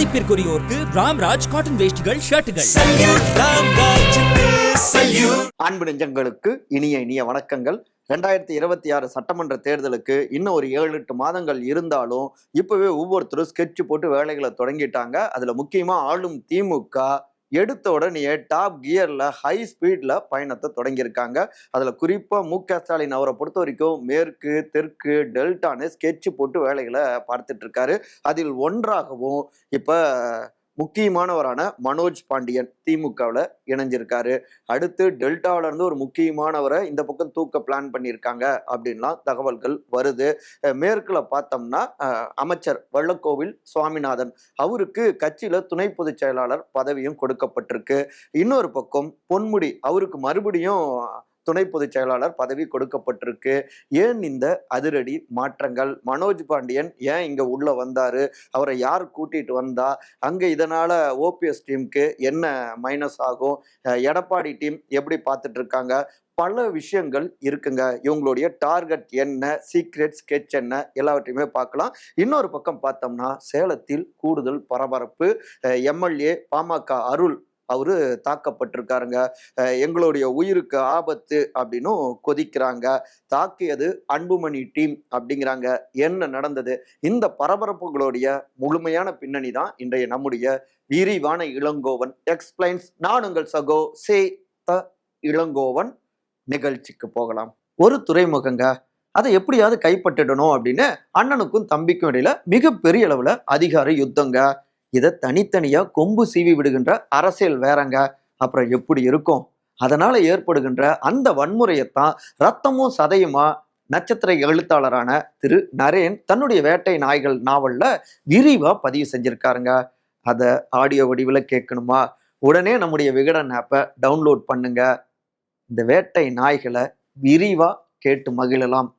மதிப்பிற்குரியோருக்கு Ramraj cotton வேஷ்டிகள் ஷர்ட்டுகள். அன்பு நெஞ்சங்களுக்கு இனிய இனிய வணக்கங்கள். ரெண்டாயிரத்தி இருபத்தி ஆறு சட்டமன்ற தேர்தலுக்கு இன்னும் ஒரு ஏழு எட்டு மாதங்கள் இருந்தாலும் இப்பவே ஒவ்வொருத்தரும் ஸ்கெட்ச் போட்டு வேலைகளை தொடங்கிட்டாங்க. அதுல முக்கியமா ஆளும் திமுக எடுத்த உடனே டாப் கியர்ல ஹை ஸ்பீட்ல பயணத்தை தொடங்கியிருக்காங்க. அதுல குறிப்பா மு க ஸ்டாலின் அவரை பொறுத்த வரைக்கும் மேற்கு தெற்கு டெல்டான்னு ஸ்கெட்ச் போட்டு வேலைகளை பார்த்துட்டு இருக்காரு. அதில் ஒன்றாகவும் இப்போ முக்கியமானவரான மனோஜ் பாண்டியன் திமுகவில் இணைஞ்சிருக்காரு. அடுத்து டெல்டாவில இருந்து ஒரு முக்கியமானவரை இந்த பக்கம் தூக்க பிளான் பண்ணியிருக்காங்க அப்படின்லாம் தகவல்கள் வருது. மேற்குல பார்த்தோம்னா அமைச்சர் வள்ளக்கோவில் சுவாமிநாதன். அவருக்கு கட்சியில துணை பொதுச் செயலாளர் பதவியும் கொடுக்கப்பட்டிருக்கு. இன்னொரு பக்கம் பொன்முடி அவருக்கு மறுபடியும் துணை பொதுச் செயலாளர் பதவி கொடுக்கப்பட்டிருக்கு. ஏன் இந்த அதிரடி மாற்றங்கள்? மனோஜ் பாண்டியன் ஏன் இங்க உள்ள வந்தாரு? அவரை யார் கூட்டிட்டு வந்தா? அங்க இதனால ஓபிஎஸ் டீமுக்கு என்ன மைனஸ் ஆகும்? எடப்பாடி டீம் எப்படி பார்த்துட்டு இருக்காங்க பல விஷயங்கள் இருக்குங்க. இவங்களுடைய டார்கெட் என்ன? சீக்ரெட் ஸ்கெட்ச் என்ன? எல்லாவற்றையுமே பார்க்கலாம். இன்னொரு பக்கம் பார்த்தோம்னா சேலத்தில் கூடுதல் பரபரப்பு. எம்எல்ஏ பாமக அருள் அவரு தாக்கப்பட்டிருக்காருங்க. எங்களுடைய உயிருக்கு ஆபத்து அப்படின்னும் கொதிக்கிறாங்க. தாக்கியது அன்புமணி டீம் அப்படிங்கிறாங்க. என்ன நடந்தது? இந்த பரபரப்புகளுடைய முழுமையான பின்னணி தான் இன்றைய நம்முடைய விரிவான இளங்கோவன். எக்ஸ்பிளைன்ஸ் நான் உங்கள் சகோ சே த இளங்கோவன் நிகழ்ச்சிக்கு போகலாம். ஒரு துறைமுகங்க. அதை எப்படியாவது கைப்பற்றிடணும் அப்படின்னு அண்ணனுக்கும் தம்பிக்கும் இடையில மிகப்பெரிய அளவுல அதிகார யுத்தங்க. இதை தனித்தனியாக கொம்பு சீவி விடுகின்ற அரசியல் வேறங்க. அப்புறம் எப்படி இருக்கும்? அதனால் ஏற்படுகின்ற அந்த வன்முறையைத்தான் ரத்தமும் சதையுமா நட்சத்திர எழுத்தாளரான திரு நரேன் தன்னுடைய வேட்டை நாய்கள் நாவலில் விரிவாக பதிவு செஞ்சுருக்காருங்க. அதை ஆடியோ வடிவில் கேட்கணுமா? உடனே நம்முடைய விகடன் ஆப்பை டவுன்லோட் பண்ணுங்க. இந்த வேட்டை நாய்களை விரிவாக கேட்டு மகிழலாம்.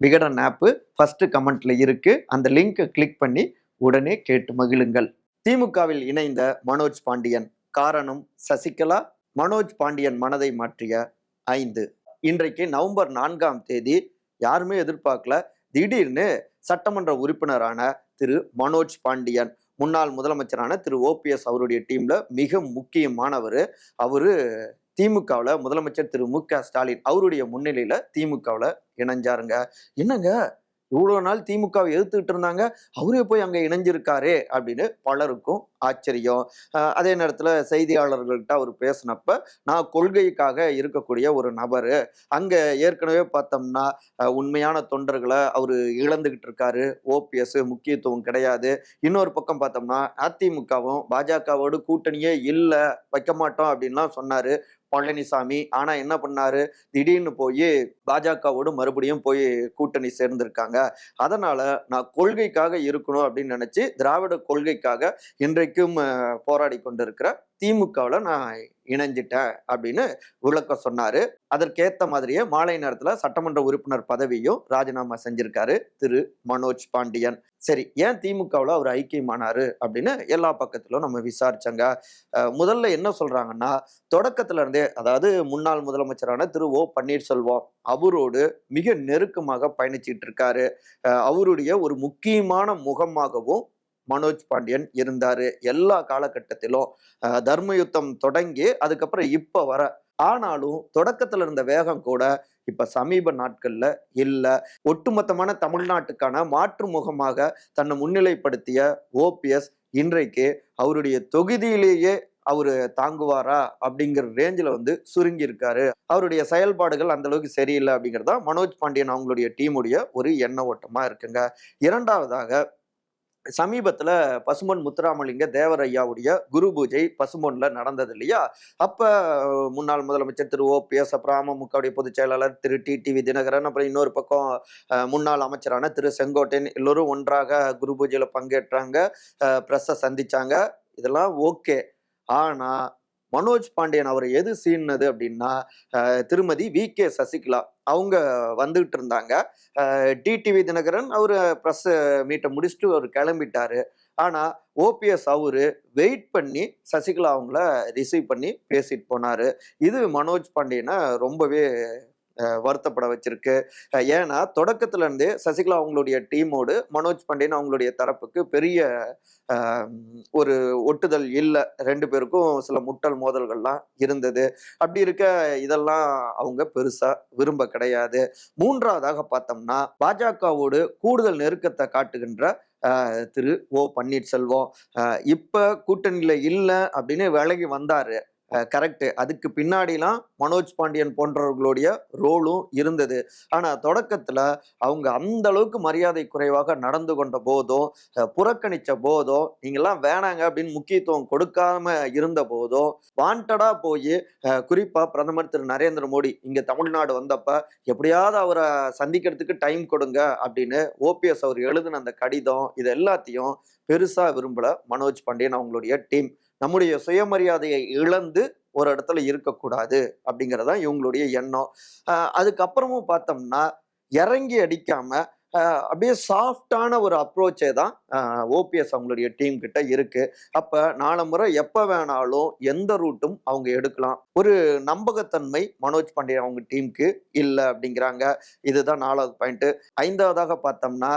விகடன் ஆப்பு ஃபஸ்ட்டு கமெண்ட்டில் இருக்குது அந்த லிங்கை கிளிக் பண்ணி உடனே கேட்டு மகிழுங்கள். திமுகவில் இணைந்த மனோஜ் பாண்டியன் காரணம் சசிகலா. மனோஜ் பாண்டியன் மனதை மாற்றிய ஐந்து. இன்றைக்கு நவம்பர் நான்காம் தேதி யாருமே எதிர்பார்க்கல. திடீர்னு சட்டமன்ற உறுப்பினரான திரு மனோஜ் பாண்டியன் முன்னாள் முதலமைச்சரான திரு ஓபிஎஸ் அவருடைய டீம்ல மிக முக்கியமானவர். அவரு திமுகவில் முதலமைச்சர் திரு மு க ஸ்டாலின் அவருடைய முன்னிலையில திமுகவில் இணைஞ்சாருங்க. என்னங்க? இவ்வளோ நாள் திமுகவை எதிர்த்துக்கிட்டு இருந்தாங்க. அவரே போய் அங்கே இணைஞ்சிருக்காரே அப்படின்னு பலருக்கும் ஆச்சரியம். அதே நேரத்தில் செய்தியாளர்கள்ட்ட அவர் பேசினப்ப நான் கொள்கைக்காக இருக்கக்கூடிய ஒரு நபர். அங்கே ஏற்கனவே பார்த்தோம்னா உண்மையான தொண்டர்களை அவர் இழந்துகிட்டு இருக்காரு. ஓபிஎஸ் முக்கியத்துவம் கிடையாது. இன்னொரு பக்கம் பார்த்தோம்னா அதிமுகவும் பாஜகவோடு கூட்டணியே இல்லை வைக்க மாட்டோம் அப்படின்லாம் சொன்னார். பழனிசாமி. ஆனா என்ன பண்ணாரு? திடீர்னு போய் பாஜகவோடு மறுபடியும் போய் கூட்டணி சேர்ந்திருக்காங்க. அதனால நான் கொள்கைக்காக இருக்கணும் அப்படின்னு நினைச்சு திராவிட கொள்கைக்காக இன்றைக்கும் போராடி கொண்டிருக்கிற திமுகவில் நான் இணைஞ்சிட்டேன் அப்படின்னு விளக்கம் சொன்னார். அதற்கேற்ற மாதிரியே மாலை நேரத்தில் சட்டமன்ற உறுப்பினர் பதவியும் ராஜினாமா செஞ்சிருக்காரு திரு. மனோஜ் பாண்டியன். சரி ஏன் திமுகவில் அவர் ஐக்கியமானார் அப்படின்னு எல்லா பக்கத்திலும் நம்ம விசாரிச்சங்க. முதல்ல என்ன சொல்கிறாங்கன்னா தொடக்கத்துல இருந்தே அதாவது முன்னாள் முதலமைச்சரான திரு. ஓ. பன்னீர்செல்வம் அவரோடு மிக நெருக்கமாக பயணிச்சிட்டு இருக்காரு. அவருடைய ஒரு முக்கியமான முகமாகவும் மனோஜ் பாண்டியன் இருந்தார். எல்லா காலகட்டத்திலும் தர்மயுத்தம் தர்ம யுத்தம் தொடங்கி அதுக்கப்புறம் இப்போ வர ஆனாலும் தொடக்கத்துல இருந்த வேகம் கூட இப்ப சமீப நாட்கள்ல இல்ல. ஒட்டுமொத்தமான தமிழ்நாட்டுக்கான மாற்று முகமாக தன்னை முன்னிலைப்படுத்திய ஓபிஎஸ் இன்றைக்கு அவருடைய தொகுதியிலேயே அவரு தாங்குவாரா அப்படிங்கிற ரேஞ்சில் வந்து சுருங்கி இருக்காரு அவருடைய செயல்பாடுகள் அந்த அளவுக்கு சரியில்லை அப்படிங்கிறதா மனோஜ் பாண்டியன் அவங்களுடைய டீமுடைய ஒரு எண்ண ஓட்டமா இருக்குங்க. இரண்டாவதாக சமீபத்தில் பசுமன் முத்துராமலிங்க தேவரையாவுடைய குரு பூஜை பசுமொன்ல நடந்தது இல்லையா? அப்போ முன்னாள் முதலமைச்சர் திரு ஓபிஎஸ் அப்புறம் அமமுகவுடைய பொதுச் செயலாளர் திரு டி டிவி தினகரன் அப்புறம் இன்னொரு பக்கம் முன்னாள் அமைச்சரான திரு செங்கோட்டையன் எல்லோரும் ஒன்றாக குரு பூஜையில் பங்கேற்றாங்க. ப்ரெஸ்ஸை சந்திச்சாங்க. இதெல்லாம் ஓகே ஆனால் மனோஜ் பாண்டியன் அவர் எது சீன்னது அப்படின்னா திருமதி வி. கே. சசிகலா. அவங்க வந்துகிட்டு இருந்தாங்க. டிடிவி தினகரன் அவர் ப்ரெஸ் மீட்டை முடிச்சுட்டு அவர் கிளம்பிட்டாரு. ஆனால் ஓபிஎஸ் அவரு வெயிட் பண்ணி சசிகலா அவங்கள ரிசீவ் பண்ணி பேசிட்டு போனார். இது மனோஜ் பாண்டியனை ரொம்பவே வருத்தப்பட வச்சிருக்கு. ஏன்னா தொடக்கத்துல இருந்தே சசிகலா அவங்களுடைய டீமோடு மனோஜ் பாண்டியன் அவங்களுடைய தரப்புக்கு பெரிய ஒரு ஒட்டுதல் இல்லை. ரெண்டு பேருக்கும் சில முட்டல் மோதல்கள்லாம் இருந்தது. அப்படி இருக்க இதெல்லாம் அவங்க பெருசா விரும்ப கிடையாது. மூன்றாவதாக பார்த்தோம்னா பாஜகவோடு கூடுதல் நெருக்கத்தை காட்டுகின்ற திரு ஓ பன்னீர்செல்வம். இப்போ கூட்டணியில் இல்லை அப்படின்னு விலகி வந்தார். கரெக்ட் அதுக்கு பின்னாடிலாம் மனோஜ் பாண்டியன் போன்றவர்களுடைய ரோலும் இருந்தது. ஆனால் தொடக்கத்துல அவங்க அந்த அளவுக்கு மரியாதை குறைவாக நடந்து கொண்ட போதும் புறக்கணித்த புறக்கணிச்ச போதும் நீங்கெல்லாம் வேணாங்க அப்படின்னு முக்கியத்துவம் கொடுக்காம இருந்த போதும் வாண்டடா போய் குறிப்பா பிரதமர் திரு. நரேந்திர மோடி இங்கே தமிழ்நாடு வந்தப்ப எப்படியாவது அவரை சந்திக்கிறதுக்கு டைம் கொடுங்க அப்படின்னு ஓபிஎஸ் அவர் எழுதின அந்த கடிதம் இது எல்லாத்தையும் பெருசா விரும்பல மனோஜ் பாண்டியன் அவங்களுடைய டீம். நம்முடைய சுயமரியாதையை இழந்து ஒரு இடத்துல இருக்கக்கூடாது அப்படிங்கிறதான் இவங்களுடைய எண்ணம். அதுக்கப்புறமும் பார்த்தோம்னா இறங்கி அடிக்காம அப்படியே சாஃப்டான ஒரு அப்ரோச்சே தான் ஓபிஎஸ் அவங்களுடைய டீம் கிட்ட இருக்கு. அப்ப நாலு முறை எப்ப வேணாலும் எந்த ரூட்டும் அவங்க எடுக்கலாம். ஒரு நம்பகத்தன்மை மனோஜ் பாண்டியன் அவங்க டீமுக்கு இல்லை அப்படிங்கிறாங்க. இதுதான் நாலாவது பாயிண்ட் ஐந்தாவதாக பார்த்தோம்னா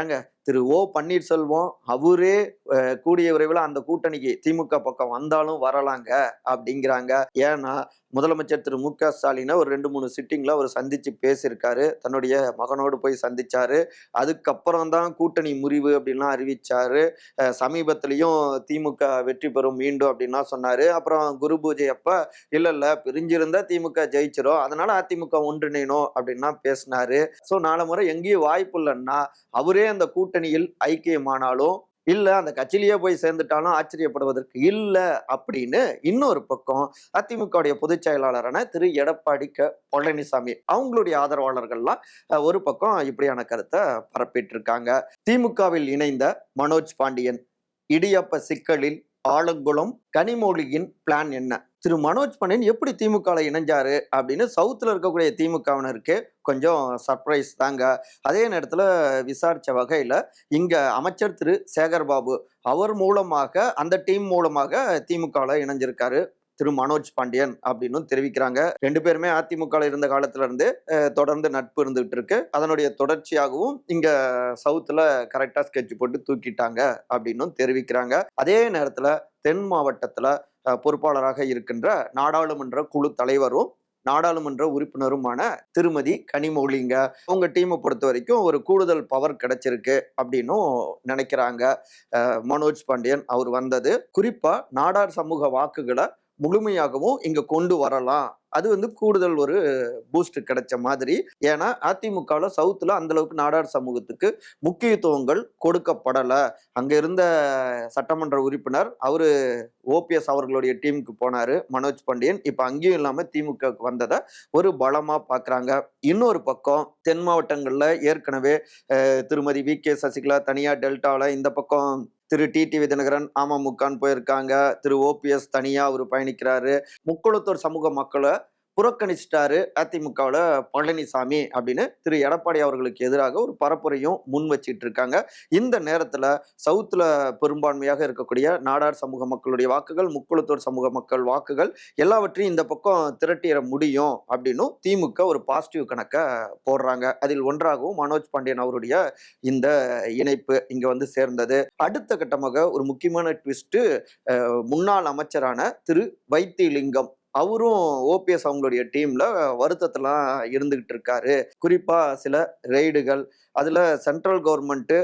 ஏங்க திரு ஓ பன்னீர்செல்வம் அவரே கூடிய விரைவில் அந்த கூட்டணிக்கு திமுக பக்கம் வந்தாலும் வரலாங்க அப்படிங்கிறாங்க. ஏன்னா முதலமைச்சர் திரு மு க ஸ்டாலினை ஒரு ரெண்டு மூணு சிட்டிங்ல அவர் சந்திச்சு பேசியிருக்காரு. தன்னுடைய மகனோடு போய் சந்திச்சாரு. அதுக்கப்புறம் தான் கூட்டணி முறிவு அப்படின்லாம் அறிவிச்சாரு. சமீபத்திலையும் திமுக வெற்றி பெறும் மீண்டும் அப்படின்லாம் சொன்னாரு. அப்புறம் குரு பூஜை அப்ப இல்ல இல்ல பிரிஞ்சிருந்தா திமுக ஜெயிச்சிரும். அதனால அதிமுக ஒன்றிணையணும் அப்படின்லாம் பேசினாரு. ஸோ நாலு முறை எங்கேயும் வாய்ப்பு இல்லைன்னா அவரே அந்த கூட்டணியில் ஐக்கியமானாலும் இல்ல அந்த கட்சியிலேயே போய் சேர்ந்துட்டாலும் ஆச்சரியப்படுவதற்கு இல்ல அப்படின்னு இன்னொரு பக்கம் அதிமுகவுடைய பொதுச் செயலாளரான திரு. எடப்பாடி க. பழனிசாமி அவங்களுடைய ஆதரவாளர்கள்லாம் ஒரு பக்கம் இப்படியான கருத்தை பரப்பிட்டு இருக்காங்க திமுகவில் இணைந்த மனோஜ் பாண்டியன் இடியப்ப சிக்கலில் ஆலங்குளம் கனிமொழியின் பிளான் என்ன? திரு மனோஜ் பாண்டியன் எப்படி திமுக இணைஞ்சாரு அப்படின்னு சவுத்துல இருக்கக்கூடிய திமுகவினருக்கு கொஞ்சம் சர்ப்ரைஸ் தாங்க. அதே நேரத்துல விசாரிச்ச வகையில இங்க அமைச்சர் திரு சேகர் பாபு அவர் மூலமாக அந்த டீம் மூலமாக திமுக இணைஞ்சிருக்காரு. திரு மனோஜ் பாண்டியன் அப்படின்னு தெரிவிக்கிறாங்க. ரெண்டு பேருமே அதிமுக இருந்த காலத்துல இருந்து தொடர்ந்து நட்பு இருந்துகிட்டு இருக்கு. அதனுடைய தொடர்ச்சியாகவும் இங்க சவுத்துல கரெக்டா ஸ்கெட்ச் போட்டு தூக்கிட்டாங்க அப்படின்னும் தெரிவிக்கிறாங்க. அதே நேரத்துல தென் மாவட்டத்துல பொறுப்பாளராக இருக்கின்ற நாடாளுமன்ற குழு தலைவரும் நாடாளுமன்ற உறுப்பினருமான திருமதி கனிமொழிங்க உங்க டீமை பொறுத்த வரைக்கும் ஒரு கூடுதல் பவர் கிடைச்சிருக்கு அப்படின்னும் நினைக்கிறாங்க. மனோஜ் பாண்டியன் அவர் வந்தது. குறிப்பா நாடார் சமூக வாக்குகளை முழுமையாகவும் இங்க கொண்டு வரலாம். அது வந்து கூடுதல் ஒரு பூஸ்ட் கிடைச்ச மாதிரி. ஏன்னா அதிமுகவில் சவுத்தில் அந்த அளவுக்கு நாடார் சமூகத்துக்கு முக்கியத்துவங்கள் கொடுக்கப்படலை. அங்கே இருந்த சட்டமன்ற உறுப்பினர் அவரு ஓபிஎஸ் அவர்களுடைய டீமுக்கு போனார் மனோஜ் பாண்டியன். இப்போ அங்கேயும் இல்லாமல் திமுகவுக்கு வந்ததை ஒரு பலமாக பார்க்குறாங்க இன்னொரு பக்கம் தென் மாவட்டங்களில் ஏற்கனவே திருமதி வி கே சசிகலா தனியாக டெல்டாவில் இந்த பக்கம் திரு டிடி தினகரன் அமமுகன்னு போயிருக்காங்க. திரு ஓபிஎஸ் தனியா அவர் பயணிக்கிறாரு. முக்குளத்தூர் சமூக மக்களை புறக்கணிச்சிட்டாரு அதிமுகவில் பழனிசாமி அப்படின்னு திரு. எடப்பாடி அவர்களுக்கு எதிராக ஒரு பரப்புரையும் முன் வச்சிட்டு இருக்காங்க இந்த நேரத்தில் சவுத்தில் பெரும்பான்மையாக இருக்கக்கூடிய நாடார் சமூக மக்களுடைய வாக்குகள் முக்குளத்தூர் சமூக மக்கள் வாக்குகள் எல்லாவற்றையும் இந்த பக்கம் திரட்டிட முடியும் அப்படின்னும் திமுக ஒரு பாசிட்டிவ் கணக்கை போடுறாங்க. அதில் ஒன்றாகவும் மனோஜ் பாண்டியன் அவருடைய இந்த இணைப்பு இங்கே வந்து சேர்ந்தது. அடுத்த கட்டமாக ஒரு முக்கியமான ட்விஸ்ட்டு முன்னாள் அமைச்சரான திரு. வைத்திலிங்கம் அவரும் ஓபிஎஸ் அவங்களுடைய டீம்ல வருத்தத்தெல்லாம் இருந்துகிட்டு இருக்காரு குறிப்பா சில ரெய்டுகள் அதுல சென்ட்ரல் கவர்மெண்ட்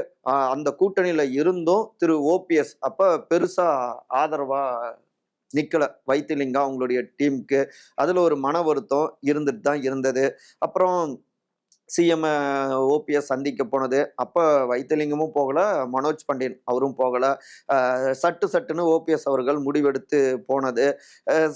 அந்த கூட்டணியில இருந்தும் திரு ஓபிஎஸ் அப்ப பெருசா ஆதரவா நிக்கல. வைத்திலிங்கா அவங்களுடைய டீமுக்கு. அதுல ஒரு மன வருத்தம் இருந்துட்டு தான் இருந்தது. அப்புறம் சிஎம் ஓபிஎஸ் சந்திக்க போனது. அப்போ வைத்தியலிங்கமும் போகல மனோஜ் பாண்டியன் அவரும் போகலை. சட்டு சட்டுன்னு ஓபிஎஸ் அவர்கள் முடிவெடுத்து போனது.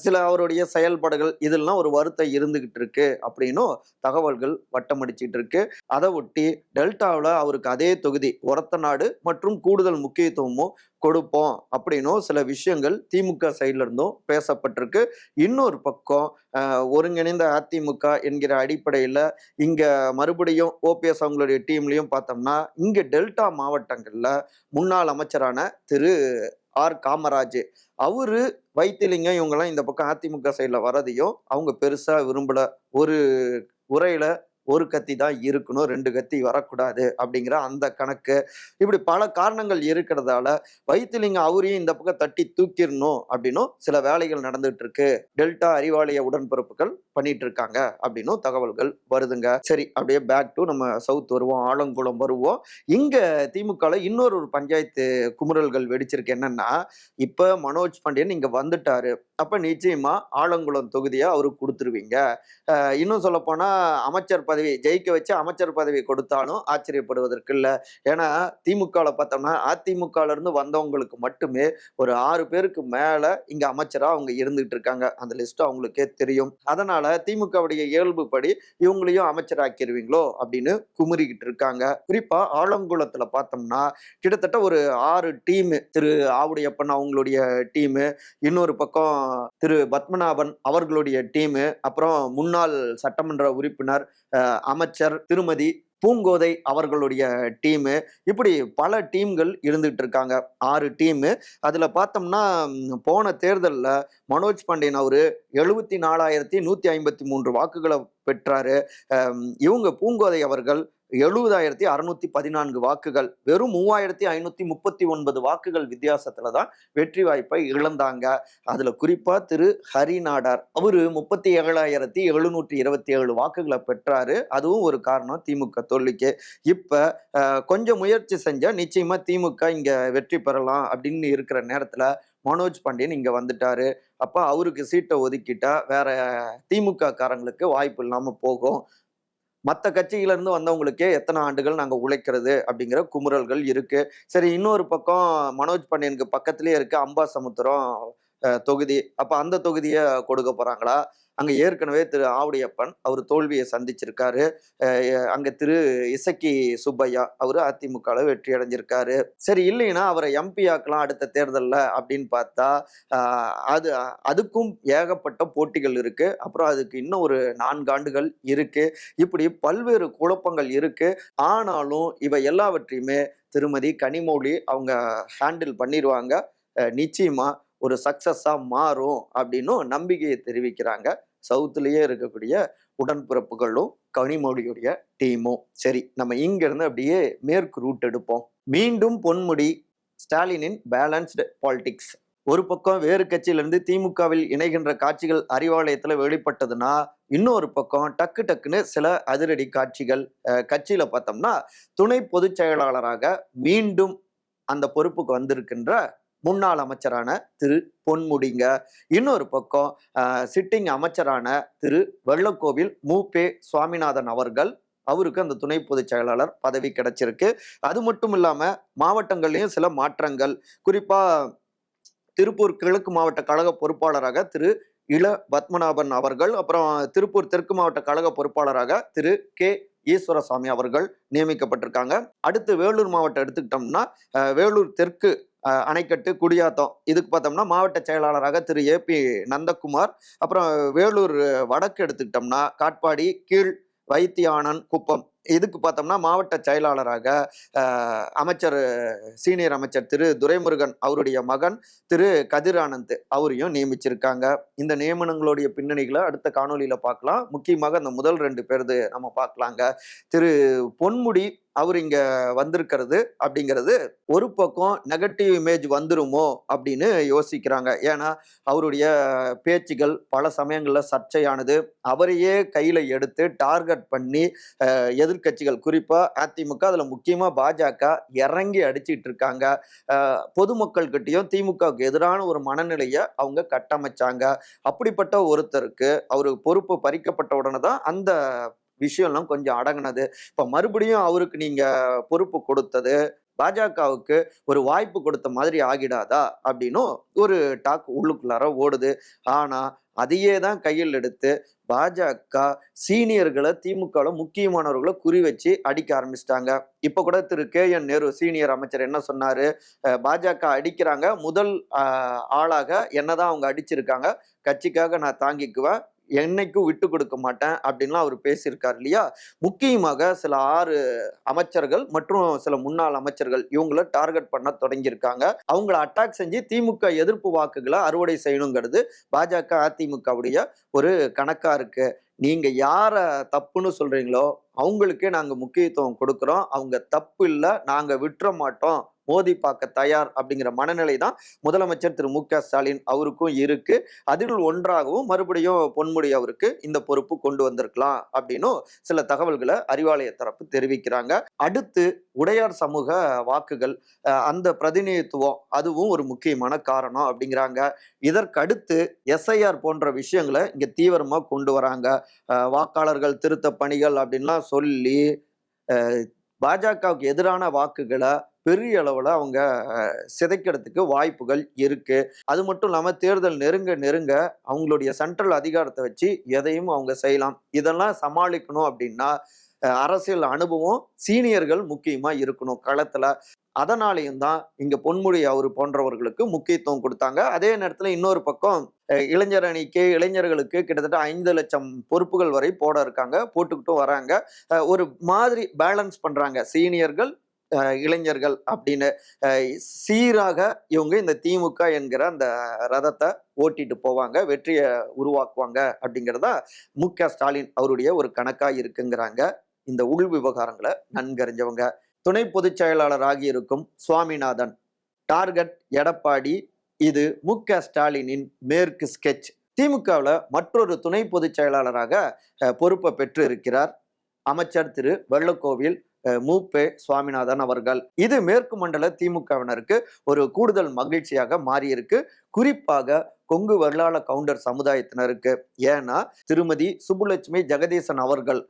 சில அவருடைய செயல்பாடுகள் இதெல்லாம் ஒரு வருத்தம் இருந்துகிட்டு இருக்கு அப்படின்னும் தகவல்கள் வட்டமடிச்சிட்டு இருக்கு. அதை ஒட்டி டெல்டாவில் அவருக்கு அதே தொகுதி ஒரத்த நாடு மற்றும் கூடுதல் முக்கியத்துவமும் கொடுப்போம் அப்படின்னும் சில விஷயங்கள் திமுக சைட்ல இருந்தும் பேசப்பட்டிருக்கு. இன்னொரு பக்கம் ஒருங்கிணைந்த அதிமுக என்கிற அடிப்படையில் இங்க மறுபடியும் ஓபிஎஸ் அவங்களுடைய டீம்லையும் பார்த்தோம்னா இங்க டெல்டா மாவட்டங்கள்ல முன்னாள் அமைச்சரான திரு. ஆர். காமராஜ். அவரு வைத்திலிங்கம் இவங்கெல்லாம் இந்த பக்கம் அதிமுக சைடில் வரதையும் அவங்க பெருசாக விரும்பல. ஒரு உரையில ஒரு கத்தி தான் இருக்கணும் ரெண்டு கத்தி வரக்கூடாது அப்படிங்கிற அந்த கணக்கு. இப்படி பல காரணங்கள் இருக்கிறதால வைத்திலிங்க அவரையும் இந்த பக்கம் தட்டி தூக்கிடணும் அப்படின்னும் சில வேலைகள் நடந்துட்டு இருக்கு டெல்டா அறிவாலய உடன்பிறப்புகள் பண்ணிட்டு இருக்காங்க அப்படின்னும் தகவல்கள் வருதுங்க. சரி அப்படியே பேக் டு நம்ம சவுத் வருவோம் ஆலங்குளம் வருவோம். இங்க திமுகல இன்னொரு ஒரு பஞ்சாயத்து குமுறல்கள் வெடிச்சிருக்கு என்னன்னா இப்ப மனோஜ் பாண்டியன் இங்க வந்துட்டாரு. அப்ப நிச்சயமா ஆலங்குளம் தொகுதியை அவருக்கு கொடுத்துருவீங்க. இன்னும் சொல்ல போனா அமைச்சர் பதவி ஜெயிக்க வச்சு அமைச்சர் பதவி கொடுத்தாலும் ஆச்சரியப்படுவதற்கு இல்லை. ஏன்னா திமுகவில் பார்த்தோம்னா அதிமுகலேருந்து வந்தவங்களுக்கு மட்டுமே ஒரு ஆறு பேருக்கு மேல இங்கே அமைச்சராக அவங்க இருந்துகிட்டு இருக்காங்க. அந்த லிஸ்ட் அவங்களுக்கே தெரியும். அதனால திமுகவுடைய இயல்புப்படி இவங்களையும் அமைச்சராக்கிடுவீங்களோ அப்படின்னு குமுறிக்கிட்டு இருக்காங்க. குறிப்பாக ஆலங்குளத்தில் பார்த்தோம்னா கிட்டத்தட்ட ஒரு ஆறு டீம் திரு ஆவுடையப்பன் அவங்களுடைய டீமு இன்னொரு பக்கம் திரு பத்மநாபன் அவர்களுடைய டீமு அப்புறம் முன்னாள் சட்டமன்ற உறுப்பினர் அமைச்சர் திருமதி பூங்கோதை அவர்களுடைய டீமு இப்படி பல டீம்கள் இருந்துகிட்டு இருக்காங்க. ஆறு டீமு அதில் பார்த்தோம்னா போன தேர்தலில் மனோஜ் பாண்டியன் அவர் எழுபத்தி நாலாயிரத்தி நூற்றி ஐம்பத்தி மூன்று வாக்குகளை பெற்றாரு. இவங்க பூங்கோதை அவர்கள் எழுபதாயிரத்தி அறுநூத்தி பதினான்கு வாக்குகள். வெறும் மூவாயிரத்தி ஐநூத்தி முப்பத்தி ஒன்பது வாக்குகள் வித்தியாசத்துல தான் வெற்றி வாய்ப்பை இழந்தாங்க. அதுல குறிப்பா திரு. ஹரிநாடார். அவரு முப்பத்தி ஏழாயிரத்தி எழுநூற்றி இருபத்தி ஏழு வாக்குகளை பெற்றாரு. அதுவும் ஒரு காரணம் திமுக தோல்விக்கு இப்ப கொஞ்சம் முயற்சி செஞ்சா நிச்சயமா திமுக இங்க வெற்றி பெறலாம் அப்படின்னு இருக்கிற நேரத்துல மனோஜ் பாண்டியன் இங்க வந்துட்டாரு. அப்ப அவருக்கு சீட்டை ஒதுக்கிட்டா வேற திமுக காரங்களுக்கு வாய்ப்பு இல்லாம போகும். மற்ற கட்சியிலேருந்து வந்தவங்களுக்கே எத்தனை ஆண்டுகள் நாங்கள் உழைக்கிறது அப்படிங்கிற குமுறல்கள் இருக்குது சரி இன்னொரு பக்கம் மனோஜ் பாண்டியனுக்கு பக்கத்துலேயே இருக்குது அம்பாசமுத்திரம் சமுத்திரம் தொகுதி. அப்போ அந்த தொகுதியை கொடுக்க போகிறாங்களா அங்கே ஏற்கனவே திரு ஆவுடையப்பன் அவர் தோல்வியை சந்திச்சிருக்காரு. அங்கே திரு இசக்கி சுப்பையா அவர் அதிமுகவில் வெற்றி அடைஞ்சிருக்காரு. சரி இல்லைன்னா அவரை எம்பி ஆக்கலாம் அடுத்த தேர்தலில் அப்படின்னு பார்த்தா அது அதுக்கும் ஏகப்பட்ட போட்டிகள் இருக்குது அப்புறம் அதுக்கு இன்னும் ஒரு நான்கு ஆண்டுகள் இப்படி பல்வேறு குழப்பங்கள் இருக்குது ஆனாலும் இவை எல்லாவற்றையுமே திருமதி கனிமொழி அவங்க ஹேண்டில் பண்ணிடுவாங்க நிச்சயமாக ஒரு சக்சஸாக மாறும் அப்படின்னும் நம்பிக்கையை தெரிவிக்கிறாங்க. சவுத்துலேயே இருக்கக்கூடிய உடன்பிறப்புகளும் கனிமொழியுடைய டீமும் சரி நம்ம இங்கேருந்து அப்படியே மேற்கு ரூட் எடுப்போம். மீண்டும் பொன்முடி ஸ்டாலினின் பேலன்ஸ்டு பாலிடிக்ஸ் ஒரு பக்கம் வேறு கட்சியிலிருந்து திமுகவில் இணைகின்ற காட்சிகள் அறிவாலயத்தில் வெளிப்பட்டதுன்னா இன்னொரு பக்கம் டக்கு டக்குன்னு சில அதிரடி காட்சிகள் கட்சியில் பார்த்தோம்னா துணை பொதுச் செயலாளராக மீண்டும் அந்த பொறுப்புக்கு வந்திருக்கின்ற முன்னாள் அமைச்சரான திரு பொன்முடிங்க. இன்னொரு பக்கம் சிட்டிங் அமைச்சரான திரு வெள்ளக்கோவில் மு. பே. சுவாமிநாதன் அவர்கள் அவருக்கு அந்த துணை பொதுச் செயலாளர் பதவி கிடைச்சிருக்கு. அது மட்டும் இல்லாம மாவட்டங்கள்லயும் சில மாற்றங்கள். குறிப்பா திருப்பூர் கிழக்கு மாவட்ட கழக பொறுப்பாளராக திரு இள பத்மநாபன் அவர்கள் அப்புறம் திருப்பூர் தெற்கு மாவட்ட கழக பொறுப்பாளராக திரு கே. ஈஸ்வரசாமி அவர்கள் நியமிக்கப்பட்டிருக்காங்க. அடுத்து வேலூர் மாவட்டம் எடுத்துக்கிட்டோம்னா வேலூர் தெற்கு அணைக்கட்டு குடியாத்தம். இதுக்கு பார்த்தோம்னா மாவட்ட செயலாளராக திரு. ஏ. பி. நந்தகுமார் அப்புறம் வேலூர் வடக்கு எடுத்துக்கிட்டோம்னா காட்பாடி கீழ் வைத்தியானன் குப்பம். இதுக்கு பார்த்தோம்னா மாவட்ட செயலாளராக அமைச்சர் சீனியர் அமைச்சர் திரு. துரைமுருகன் அவருடைய மகன் திரு. கதிர் ஆனந்த் அவரையும் நியமிச்சிருக்காங்க. இந்த நியமனங்களுடைய பின்னணிகளை அடுத்த காணொலியில் பார்க்கலாம். முக்கியமாக அந்த முதல் ரெண்டு பேருது நம்ம பார்க்கலாங்க. திரு. பொன்முடி அவர் இங்க வந்திருக்கிறது அப்படிங்கிறது ஒரு பக்கம் நெகட்டிவ் இமேஜ் வந்துருமோ அப்படின்னு யோசிக்கிறாங்க. ஏன்னா அவருடைய பேச்சுகள் பல சமயங்களில் சர்ச்சையானது. அவரையே கையில் எடுத்து டார்கெட் பண்ணி எது எதிர்கட்சிகள் குறிப்பாக அதிமுக அதுல முக்கியமா பாஜக இறங்கி அடிச்சிட்டு இருக்காங்க பொதுமக்கள் கிட்டயும் திமுகவுக்கு எதிரான ஒரு மனநிலையை அவங்க கட்டமைச்சாங்க. அப்படிப்பட்ட ஒருத்தருக்கு அவருக்கு பொறுப்பு பறிக்கப்பட்ட உடனே தான் அந்த விஷயம்லாம் கொஞ்சம் அடங்குனது. இப்போ மறுபடியும் அவருக்கு நீங்க பொறுப்பு கொடுத்தது பாஜகவுக்கு ஒரு வாய்ப்பு கொடுத்த மாதிரி ஆகிடாதா அப்படின்னும் ஒரு டாக் உள்ளுக்குள்ளார ஓடுது. ஆனா அதையே தான் கையில் எடுத்து பாஜக சீனியர்களை திமுகவில் முக்கியமானவர்களை குறி வச்சு அடிக்க ஆரம்பிச்சிட்டாங்க. இப்போ கூட Thiru K N Nehru senior அமைச்சர் என்ன சொன்னாரு? பாஜக அடிக்கிறாங்க. முதல் ஆளாக என்னதான் அவங்க அடிச்சிருக்காங்க. கட்சிக்காக நான் தாங்கிக்குவேன். என்னைக்கும் விட்டு கொடுக்க மாட்டேன் அப்படின்லாம் அவர் பேசியிருக்கார் இல்லையா? முக்கியமாக சில ஆறு அமைச்சர்கள் மற்றும் சில முன்னாள் அமைச்சர்கள் இவங்கள டார்கெட் பண்ண தொடங்கியிருக்காங்க. அவங்கள அட்டாக் செஞ்சு திமுக எதிர்ப்பு வாக்குகளை அறுவடை செய்யணுங்கிறது பாஜக அதிமுகவுடைய ஒரு கணக்கா இருக்கு. நீங்க யார தப்புன்னு சொல்றீங்களோ அவங்களுக்கே நாங்க முக்கியத்துவம் கொடுக்குறோம். அவங்க தப்பு இல்லை நாங்க விட்டுற மாட்டோம். மோதி பார்க்க தயார் அப்படிங்கிற மனநிலை தான் முதலமைச்சர் திரு மு க ஸ்டாலின் அவருக்கும் இருக்கு. அதில் ஒன்றாகவும் மறுபடியும் பொன்முடி அவருக்கு இந்த பொறுப்பு கொண்டு வந்திருக்கலாம் அப்படின்னும் சில தகவல்களை அறிவாலய தரப்பு தெரிவிக்கிறாங்க. அடுத்து உடையார் சமூக வாக்குகள் அந்த பிரதிநிதித்துவம் அதுவும் ஒரு முக்கியமான காரணம் அப்படிங்கிறாங்க. இதற்கடுத்து எஸ்ஐஆர் போன்ற விஷயங்களை இங்க தீவிரமா கொண்டு வராங்க. வாக்காளர்கள் திருத்த பணிகள் அப்படின்லாம் சொல்லி பாஜகவுக்கு எதிரான வாக்குகளை பெரிய அளவில் அவங்க சிதைக்கிறதுக்கு வாய்ப்புகள் இருக்கு. அது மட்டும் இல்லாமல் தேர்தல் நெருங்க நெருங்க அவங்களுடைய சென்ட்ரல் அதிகாரத்தை வச்சு எதையும் அவங்க செய்யலாம். இதெல்லாம் சமாளிக்கணும் அப்படின்னா அரசியல் அனுபவம் சீனியர்கள் முக்கியமாக இருக்கணும் களத்தில். அதனாலையும் தான் இங்க பொன்முடி அவர் போன்றவர்களுக்கு முக்கியத்துவம் கொடுத்தாங்க. அதே நேரத்துல இன்னொரு பக்கம் இளைஞர் அணிக்கு இளைஞர்களுக்கு கிட்டத்தட்ட ஐந்து லட்சம் பொறுப்புகள் வரை போட இருக்காங்க போட்டுக்கிட்டும் வராங்க. ஒரு மாதிரி பேலன்ஸ் பண்றாங்க சீனியர்கள் இளைஞர்கள் அப்படின்னு சீராக இவங்க இந்த திமுக என்கிற அந்த ரதத்தை ஓட்டிட்டு போவாங்க வெற்றியை உருவாக்குவாங்க அப்படிங்கிறதா மு. க. ஸ்டாலின் அவருடைய ஒரு கணக்காக இருக்குங்கிறாங்க. இந்த உள் விவகாரங்களை நன்கறிஞ்சவங்க. துணை பொதுச் செயலாளராகி இருக்கும் சுவாமிநாதன். டார்கெட் எடப்பாடி இது மு. க. ஸ்டாலினின் மேற்கு ஸ்கெட்ச். திமுகவில் மற்றொரு துணை பொதுச் செயலாளராக பொறுப்பை பெற்று இருக்கிறார். அமைச்சர் திரு. வெள்ளக்கோவில் மூப்பே சுவாமிநாதன் அவர்கள். இது மேற்கு மண்டல திமுகவினருக்கு ஒரு கூடுதல் மகிழ்ச்சியாக மாறியிருக்கு. குறிப்பாக கொங்கு வரலாள கவுண்டர் சமுதாயத்தினருக்கு. ஏன்னா திருமதி சுப்புலட்சுமி ஜெகதீசன் அவர்கள்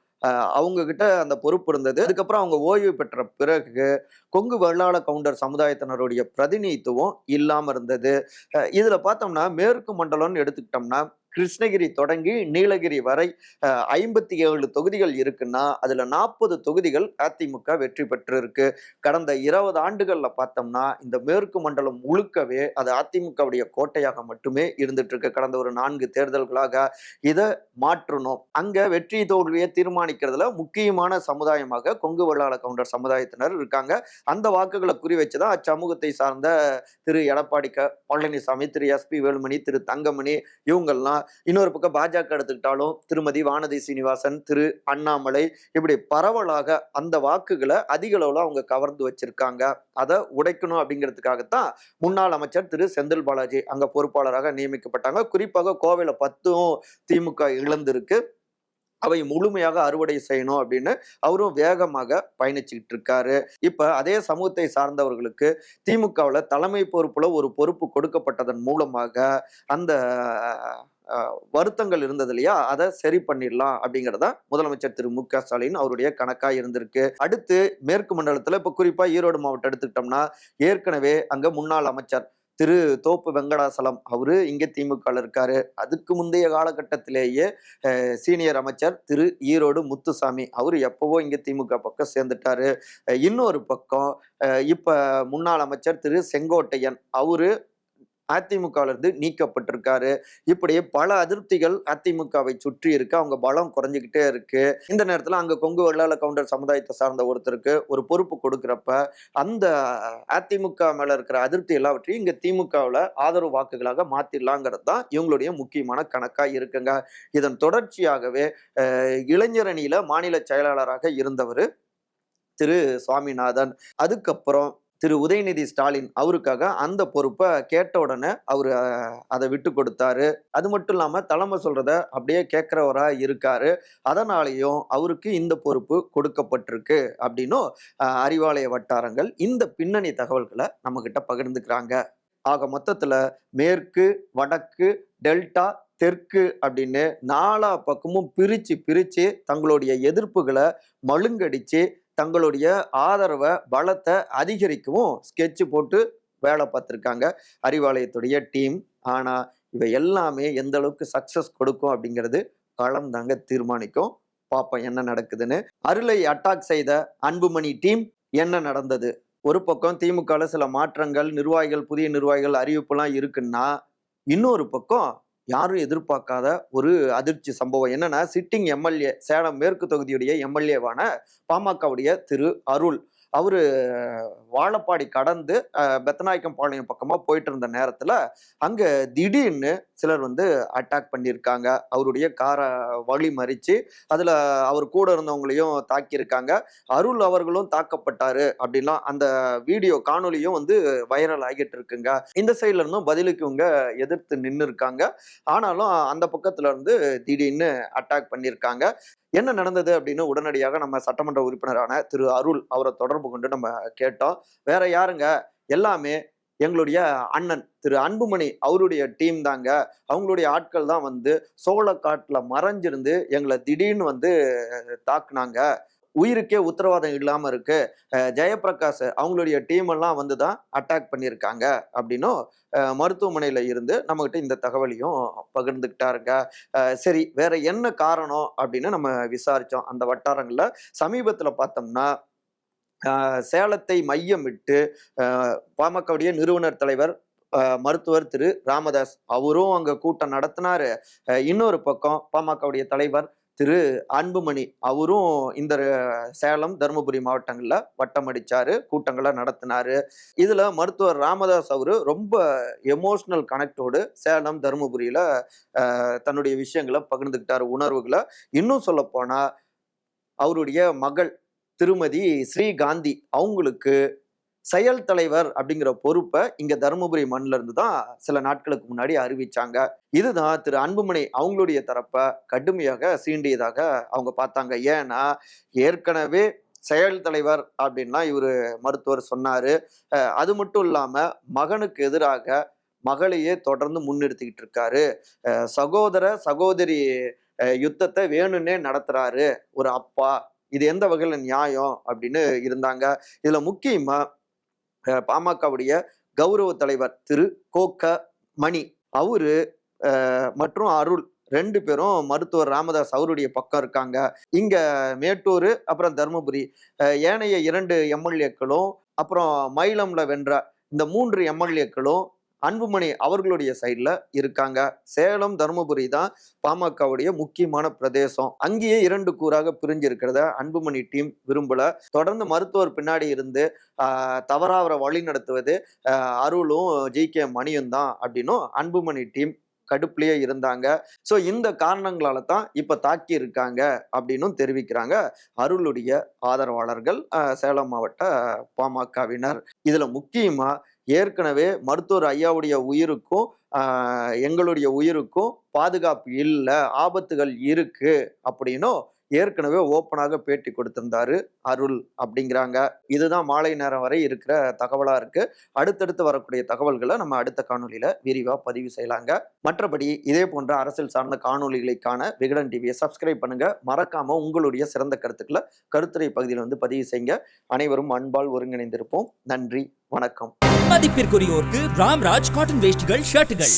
அவங்க கிட்ட அந்த பொறுப்பு இருந்தது. அதுக்கப்புறம் அவங்க ஓய்வு பெற்ற பிறகு கொங்கு வெள்ளாள கவுண்டர் சமுதாயத்தினருடைய பிரதிநிதித்துவம் இல்லாமல் இருந்தது. இதில் பார்த்தோம்னா மேற்கு மண்டலம்னு எடுத்துக்கிட்டோம்னா கிருஷ்ணகிரி தொடங்கி நீலகிரி வரை ஐம்பத்தி ஏழு தொகுதிகள் இருக்குன்னா அதில் நாற்பது தொகுதிகள் அதிமுக வெற்றி பெற்றிருக்கு. கடந்த இருபது ஆண்டுகளில் பார்த்தோம்னா இந்த மேற்கு மண்டலம் முழுக்கவே அது அதிமுகவுடைய கோட்டையாக மட்டுமே இருந்துட்டு இருக்கு கடந்த ஒரு நான்கு தேர்தல்களாக இதை மாற்றணும். அங்கே வெற்றி தோல்வியை தீர்மானிக்கிறதுல முக்கியமான சமுதாயமாக கொங்கு வெள்ளாள கவுண்டர் சமுதாயத்தினர் இருக்காங்க. அந்த வாக்குகளை குறி வச்சு தான் அச்சமூகத்தை சார்ந்த திரு. எடப்பாடி க பழனிசாமி திரு. எஸ்பி வேலுமணி திரு. தங்கமணி இவங்கெல்லாம் இன்னொரு பக்கம் பாஜக எடுத்துக்கிட்டாலும் திருமதி வானதி சீனிவாசன் திரு அண்ணாமலை இப்படி பரவலாக அந்த வாக்குகளை அதிக அளவில் அவங்க கவர்ந்து வச்சிருக்காங்க. அதை உடைக்கணும் அப்படிங்கிறதுக்காகத்தான் முன்னாள் அமைச்சர் திரு செந்தில் பாலாஜி அங்க பொறுப்பாளராக நியமிக்கப்பட்டாங்க. குறிப்பாக கோவையில பத்தும் திமுக இழந்திருக்கு. அவை முழுமையாக அறுவடை செய்யணும் அப்படின்னு அவரும் வேகமாக பயணிச்சுக்கிட்டு இருக்காரு. இப்ப அதே சமூகத்தை சார்ந்தவர்களுக்கு திமுகவுல தலைமை பொறுப்புல ஒரு பொறுப்பு கொடுக்கப்பட்டதன் மூலமாக அந்த வருத்தங்கள் இருந்தது இல்லையா? அதை சரி பண்ணிடலாம் அப்படிங்கிறதா முதலமைச்சர் திரு மு க ஸ்டாலின் அவருடைய கணக்காக இருந்திருக்கு. அடுத்து மேற்கு மண்டலத்தில் இப்போ குறிப்பாக ஈரோடு மாவட்டம் எடுத்துக்கிட்டோம்னா ஏற்கனவே அங்கே முன்னாள் அமைச்சர் திரு தோப்பு வெங்கடாசலம் அவரு இங்கே திமுக இருக்காரு. அதுக்கு முந்தைய காலகட்டத்திலேயே சீனியர் அமைச்சர் திரு ஈரோடு முத்துசாமி அவர் எப்பவோ இங்கே திமுக பக்கம் சேர்ந்துட்டாரு. இன்னொரு பக்கம் இப்போ முன்னாள் அமைச்சர் திரு செங்கோட்டையன் அவரு அதிமுகவிலிருந்து நீக்கப்பட்டிருக்காரு. இப்படி பல அதிருப்திகள் அதிமுகவை சுற்றி இருக்கு. அவங்க பலம் குறைஞ்சிக்கிட்டே இருக்கு. இந்த நேரத்தில் அங்க கொங்கு வெள்ளாள கவுண்டர் சமுதாயத்தை சார்ந்த ஒருத்தருக்கு ஒரு பொறுப்பு கொடுக்குறப்ப அந்த அதிமுக மேல இருக்கிற அதிருப்தி எல்லாவற்றையும் இங்க திமுகவில் ஆதரவு வாக்குகளாக மாத்திடலாங்கிறது தான் இவங்களுடைய முக்கியமான கணக்கா இருக்குங்க. இதன் தொடர்ச்சியாகவே இளைஞரணியில இளைஞர் மாநில செயலாளராக இருந்தவர் திரு சுவாமிநாதன். அதுக்கப்புறம் திரு உதயநிதி ஸ்டாலின் அவருக்காக அந்த பொறுப்பை கேட்ட உடனே அவர் அதை விட்டு கொடுத்தாரு. அது மட்டும் இல்லாமல் தலைமை சொல்கிறத அப்படியே கேட்குறவரா இருக்காரு. அதனாலேயும் அவருக்கு இந்த பொறுப்பு கொடுக்கப்பட்டிருக்கு அப்படின்னும் அறிவாலய வட்டாரங்கள் இந்த பின்னணி தகவல்களை நம்மக்கிட்ட பகிர்ந்துக்கிறாங்க. ஆக மொத்தத்தில் மேற்கு வடக்கு டெல்டா தெற்கு அப்படின்னு நாலா பக்கமும் பிரித்து பிரித்து தங்களுடைய எதிர்ப்புகளை மழுங்கடிச்சு தங்களுடைய ஆதரவை பலத்தை அதிகரிக்கவும் ஸ்கெட்ச் போட்டு வேலை பார்த்துருக்காங்க. அறிவாலயத்துடைய டீம் ஆனால் இவை எல்லாமே எந்த அளவுக்கு சக்சஸ் கொடுக்கும் அப்படிங்கிறது களம் தாங்க தீர்மானிக்கும். பார்ப்போம் என்ன நடக்குதுன்னு. அருளை அட்டாக் செய்த அன்புமணி டீம் என்ன நடந்தது? ஒரு பக்கம் திமுகவில் சில மாற்றங்கள் நிர்வாகிகள் புதிய நிர்வாகிகள் அறிவிப்புலாம் இருக்குன்னா இன்னொரு பக்கம் யாரும் எதிர்பார்க்காத ஒரு அதிர்ச்சி சம்பவம். என்னன்னா சிட்டிங் எம்எல்ஏ சேலம் மேற்கு தொகுதியுடைய எம்எல்ஏவான பாமகவுடைய திரு அருள். அவர் வாழப்பாடி கடந்து பெத்தநாயக்கம் பாளையம் பக்கமாக போயிட்டு இருந்த நேரத்தில் அங்கே திடீர்னு சிலர் வந்து அட்டாக் பண்ணியிருக்காங்க. அவருடைய காரை வழி மறிச்சு அதில் அவர் கூட இருந்தவங்களையும் தாக்கியிருக்காங்க. அருள் அவர்களும் தாக்கப்பட்டார் அப்படின்லாம் அந்த வீடியோ காணொலியும் வந்து வைரல் ஆகிட்டு இருக்குங்க. இந்த சைட்ல இருந்தும் பதிலுக்கு இவங்க எதிர்த்து நின்று இருக்காங்க ஆனாலும் அந்த பக்கத்துல இருந்து திடீர்னு அட்டாக் பண்ணியிருக்காங்க. என்ன நடந்தது அப்படின்னு உடனடியாக நம்ம சட்டமன்ற உறுப்பினரான திரு அருள் அவரை தொடர்பு கொண்டு நம்ம கேட்டோம். வேற யாருங்க? எல்லாமே எங்களுடைய அண்ணன் திரு அன்புமணி அவருடைய டீம் தாங்க. அவங்களுடைய ஆட்கள் தான் வந்து சோழக்காட்டில் மறைஞ்சிருந்து எங்களை திடீர்னு வந்து தாக்குனாங்க. உயிருக்கே உத்தரவாதம் இல்லாமல் இருக்கு ஜெயபிரகாஷ் அவங்களுடைய டீம் எல்லாம் வந்து தான் அட்டாக் பண்ணியிருக்காங்க அப்படின்னும் மருத்துவமனையில் இருந்து நம்மகிட்ட இந்த தகவலையும் பகிர்ந்துக்கிட்டாருங்க. சரி வேற என்ன காரணம் அப்படின்னு நம்ம விசாரித்தோம் அந்த வட்டாரங்களில் சமீபத்தில் பார்த்தோம்னா சேலத்தை மையமிட்டு பாமகவுடைய நிறுவனர் தலைவர் மருத்துவர் திரு. ராமதாஸ் அவரும் அங்கே கூட்டம் நடத்தினாரு. இன்னொரு பக்கம் பாமகவுடைய தலைவர் திரு அன்புமணி அவரும் இந்த சேலம் தருமபுரி மாவட்டங்களில் வட்டம் அடித்தார் கூட்டங்களை நடத்தினாரு. இதில் மருத்துவர் ராமதாஸ் அவரு ரொம்ப எமோஷ்னல் கனெக்டோடு சேலம் தருமபுரியில் தன்னுடைய விஷயங்களை பகிர்ந்துக்கிட்டாரு உணர்வுகளை. இன்னும் சொல்லப்போனால் அவருடைய மகள் திருமதி ஸ்ரீகாந்தி அவங்களுக்கு செயல் தலைவர் அப்படிங்கிற பொறுப்பை இங்க தருமபுரி மண்ணில இருந்து தான் சில நாட்களுக்கு முன்னாடி அறிவிச்சாங்க. இதுதான் திரு அன்புமணி அவங்களுடைய தரப்பை கடுமையாக சீண்டியதாக அவங்க பார்த்தாங்க. ஏன்னா ஏற்கனவே செயல் தலைவர் அப்படின்லாம் இவர் மருத்துவர் சொன்னாரு. அது மட்டும் இல்லாம மகனுக்கு எதிராக மகளையே தொடர்ந்து முன்னெடுத்துக்கிட்டு இருக்காரு. சகோதர சகோதரி யுத்தத்தை வேணும்னே நடத்துறாரு. ஒரு அப்பா இது எந்த வகையில நியாயம் அப்படின்னு இருந்தாங்க. இதுல முக்கியமா பாமகவுடைய கௌரவ தலைவர் திரு கோக்க மணி. அவரு மற்றும் அருள் ரெண்டு பேரும் மருத்துவர் ராமதாஸ் அவருடைய பக்கம் இருக்காங்க. இங்க மேட்டூர் அப்புறம் தருமபுரி ஏனைய இரண்டு எம்எல்ஏக்களும் அப்புறம் மயிலம்ல வென்ற இந்த மூன்று எம்எல்ஏக்களும் அன்புமணி அவர்களுடைய சைட்ல இருக்காங்க. சேலம் தருமபுரி தான் பாமகவுடைய முக்கியமான பிரதேசம். அங்கேயே இரண்டு கூறாக பிரிஞ்சு இருக்கிறத அன்புமணி டீம் விரும்பல. தொடர்ந்து மருத்துவர் பின்னாடி இருந்து ஆஹ், தவறா அவரை வழி நடத்துவது அருளும் ஜி. கே. மணியும் தான் அப்படின்னும் அன்புமணி டீம் கடுப்புலயே இருந்தாங்க. ஸோ இந்த காரணங்களால தான் இப்ப தாக்கி இருக்காங்க அப்படின்னும் தெரிவிக்கிறாங்க அருளுடைய ஆதரவாளர்கள் சேலம் மாவட்ட பாமகவினர். இதுல முக்கியமா ஏற்கனவே மருத்துவர் ஐயாவுடைய உயிருக்கும் எங்களுடைய உயிருக்கும் பாதுகாப்பு இல்லை ஆபத்துகள் இருக்கு அப்படின்னும் ஏற்கனவே ஓப்பனாக பேட்டி கொடுத்திருந்தாரு அருள் அப்படிங்கிறாங்க. இதுதான் மாலை நேரம் வரை இருக்கிற தகவலா இருக்கு. அடுத்தடுத்து வரக்கூடிய தகவல்களை நம்ம அடுத்த காணொலியில விரிவா பதிவு செய்யலாங்க. மற்றபடி இதே போன்ற அரசியல் சார்ந்த காணொலிகளை காண விகடன் டிவியை சப்ஸ்கிரைப் பண்ணுங்க. மறக்காம உங்களுடைய சிறந்த கருத்துக்களை கருத்துரை பகுதியில் வந்து பதிவு செய்யுங்க. அனைவரும் அன்பால் ஒருங்கிணைந்திருப்போம். நன்றி வணக்கம். மதிப்பிற்குரியோருக்கு ராம்ராஜ் காட்டன் வேஷ்டிகள் ஷர்ட்டுகள்